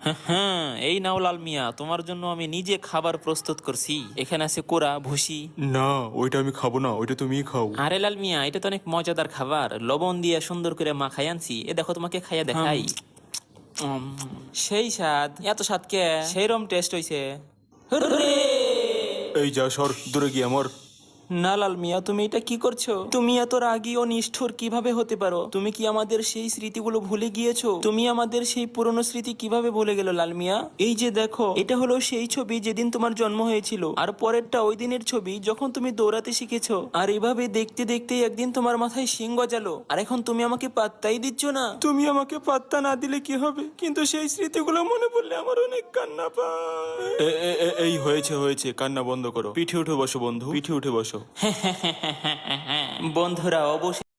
হ্যাঁ এই নাও লাল মিয়া তোমার জন্য আমি নিজে খাবার প্রস্তুত করছি। এখানে আছে কোরা ভুসি। না ওইটা আমি খাব না ওইটা তুমিই খাও। আরে লাল মিয়া এটা তো অনেক মজাদার খাবার। লবণ দিয়ে সুন্দর করে মাখাই আনছি। এ দেখো তোমাকে খাইয়া দেখাই। সেই স্বাদ এত স্বাদ কে? সেই রম টেস্ট হইছে! এই যা সর দূরে গিয়ে আমার না লাল মিয়া, তুমি এটা কি করছ? তুমি এত রাগী ও নিষ্ঠুর কীভাবে হতে পারো? তুমি কি আমাদের সেই স্মৃতিগুলো ভুলে গিয়েছো? তুমি আমাদের সেই পুরনো স্মৃতি কীভাবে ভুলে গেল লাল মিয়া? এই যে দেখো, এটা হলো সেই ছবি যেদিন তোমার জন্ম হয়েছিল। আর পরেরটা ওই দিনের ছবি যখন তুমি দৌড়াতে শিখেছো। আর এভাবে দেখতে দেখতে একদিন তোমার মাথায় শিং গজালো। আর এখন তুমি আমাকে পাত্তাই দিচ্ছ না। তুমি আমাকে পাত্তা না দিলে কি হবে? কিন্তু সেই স্মৃতিগুলো মনে পড়লে আমার অনেক কান্না পায়। এই হয়েছে হয়েছে। কান্না বন্ধ করো। পিঠে উঠে বসো, বন্ধু। পিঠে উঠে বসো। বন্ধুরা অবশ্যই